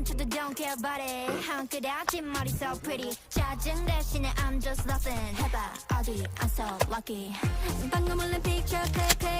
멈춰도 don't care about it. 한끗 앞뒷머리 so pretty. 짜증 대신에 I'm just laughing 해봐 어디 I'm so lucky 방금 올린 picture click click.